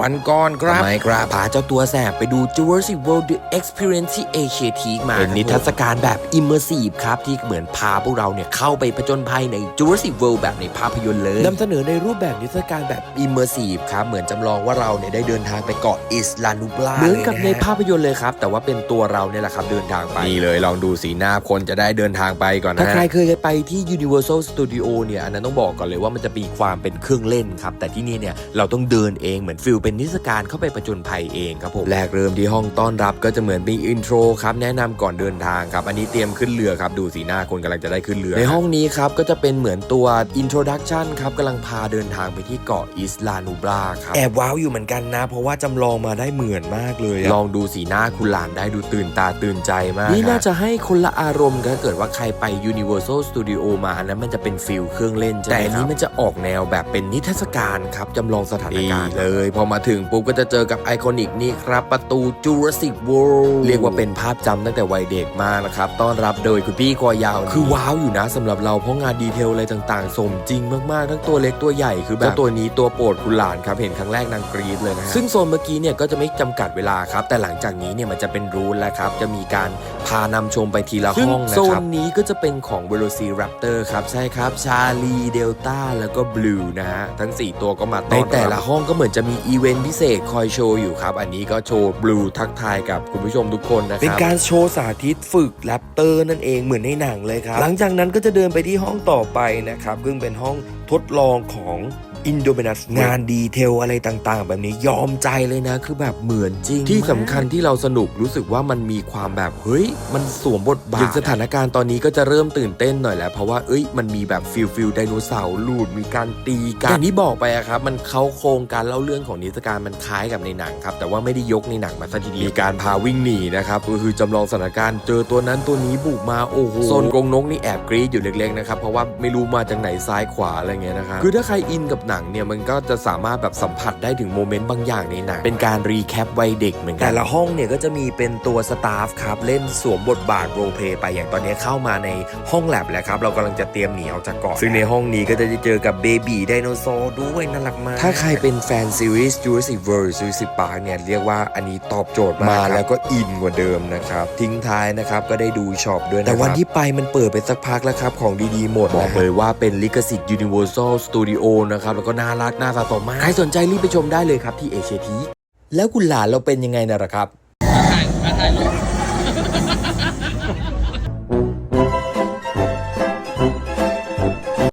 วันก่อนครับทำไมครับพาเจ้าตัวแสบไปดู Jurassic World The Experience ที่ Asia Teak มาเป็นนิทรรศการแบบ Immersive ครับ ที่เหมือนพาพวกเราเนี่ยเข้าไปผจญภัยใน Jurassic World แบบในภาพยนตร์เลยนำเสนอในรูปแบบนิทรรศการแบบ Immersive ครับเหมือนจำลองว่าเราเนี่ยได้เดินทางไปเกาะอิสลานูบลาเหมือนกับในภาพยนตร์เลยครับ แต่ว่าเป็นตัวเราเนี่ยแหละครับเดินทางไปนี่เลยลองดูสีหน้าคนจะได้เดินทางไปก่อนนะถ้าใครเคยไปที่ Universal Studio เนี่ยอันนั้นต้องบอกก่อนเลยว่ามันจะมีความเป็นเครื่องเล่นครับแต่ที่นี่เนี่ยเราต้องเดินเองเหมือนฟิลเป็นนิทรรศการเข้าไปประจนภัยเองครับผมแรกเริ่มที่ห้องต้อนรับก็จะเหมือนมีอินโทรครับแนะนำก่อนเดินทางครับ อันนี้เตรียมขึ้นเรือครับ ดูสีหน้าคนกำลังจะได้ขึ้นเรือ ในห้องนี้ครับก็จะเป็นเหมือนตัว introduction ครับกำลังพาเดินทางไปที่เกาะอิสลานูบราครับแอบว้าวอยู่เหมือนกันนะ เพราะว่าจำลองมาได้เหมือนมากเลยอะลองดูสีหน้าคุณหลานได้ดูตื่นตาตื่นใจมาก นี่น่าจะให้คนละอารมณ์กันถ้าเกิดว่าใครไป Universal Studio มาอันนั้นมันจะเป็นฟิลเครื่องเล่นใช่ไหมแต่อันนี้มันจะออกแนวแบบเป็นนิทรรศการครับจำลองสถานการณ์เลยพอมาถึงปุ๊บก็จะเจอกับไอคอนิกนี่ครับประตู Jurassic World เรียกว่าเป็นภาพจำตั้งแต่วัยเด็กมากนะครับต้อนรับโดยคุณพี่คอยาวคือว้าวอยู่นะสำหรับเราเพราะงานดีเทลอะไรต่างๆ สมจริงมากๆ ทั้งตัวเล็กตัวใหญ่คือแบบเจ้าตัวนี้ตัวโปรดคุณหลานครับเห็นครั้งแรกนางกรีดเลยนะฮะซึ่งโซนเมื่อกี้เนี่ยก็จะไม่จำกัดเวลาครับแต่หลังจากนี้เนี่ยมันจะเป็นรูทแล้วครับจะมีการพานำชมไปทีละห้องนะครับโซนนี้ก็จะเป็นของ Velociraptor ครับใช่ครับชาลีเดลต้าแล้วก็บลูนะฮะทั้ง 4 ตัวก็มาต้อนรับในแต่ละห้องก็เหมือนจะมีอีเวนต์พิเศษคอยโชว์อยู่ครับ อันนี้ก็โชว์บลูทักทายกับคุณผู้ชมทุกคนนะครับ เป็นการโชว์สาธิตฝึกแรปเตอร์นั่นเองเหมือนในหนังเลยครับ หลังจากนั้นก็จะเดินไปที่ห้องต่อไปนะครับซึ่งเป็นห้องทดลองของ อินโด i มนัสงานดีเทลอะไรต่างๆ แบบนี้ยอมใจเลยนะ คือแบบเหมือนจริง ที่สำคัญที่เราสนุกรู้สึกว่ามันมีความแบบเฮ้ย มันสวมบทบาทอย่างสถานการณ์ตอนนี้ก็จะเริ่มตื่นเต้นหน่อยแล้ว เพราะว่าเอ้ยมันมีแบบฟิลฟิลไดโนเสาร์ลูดมีการตีกันอย่างที่บอกไปอะครับ มันเข้าโครงการเล่าเรื่องของนิทรรศการมันคล้ายกับในหนังครับแต่ว่าไม่ได้ยกในหนังมาซะทีเดียวมีการพาวิ่งหนีนะครับก็คือจำลองสถานการณ์เจอตัวนั้นตัวนี้บุกมาโอ้โหโซนกรงนกนี่แอบกรี๊ดอยู่เล็กๆนะครับเพราะว่าไม่รู้มาจากไหนซ้ายขวาอะไรเงี้ยนะครับคือถ้าใครอินกับหนังเนี่ยมันก็จะสามารถแบบสัมผัสได้ถึงโมเมนต์บางอย่างในหนังเป็นการรีแคปวัยเด็กเหมือนกันแต่ละห้องเนี่ยก็จะมีเป็นตัวสตาฟครับเล่นสวมบทบาทโรลเพลย์ไปอย่างตอนนี้เข้ามาในห้องแลบแล้วครับเรากำลังจะเตรียมหนีออกจากเกาะซึ่งในห้องนี้ก็จะได้เจอกับเบบีไดโนเสาร์ด้วยน่ารักมากถ้าใครเป็นแฟนซีรีส์ Jurassic World Jurassic Park เนี่ยเรียกว่าอันนี้ตอบโจทย์มากมาแล้วก็อินกว่าเดิมนะครับทิ้งท้ายนะครับก็ได้ดูช็อปด้วยนะแต่วันที่ไปมันเปิดไปสักพักแล้วครับของดีๆหมดบอกเลยว่าเป็นลิขสิทธิ์ Universal Studio นะครับแล้วก็น่ารักน่าสะสมมากใครสนใจรีบไปชมได้เลยครับที่เอเชียทีแล้วคุณหลานเราเป็นยังไงนะครับ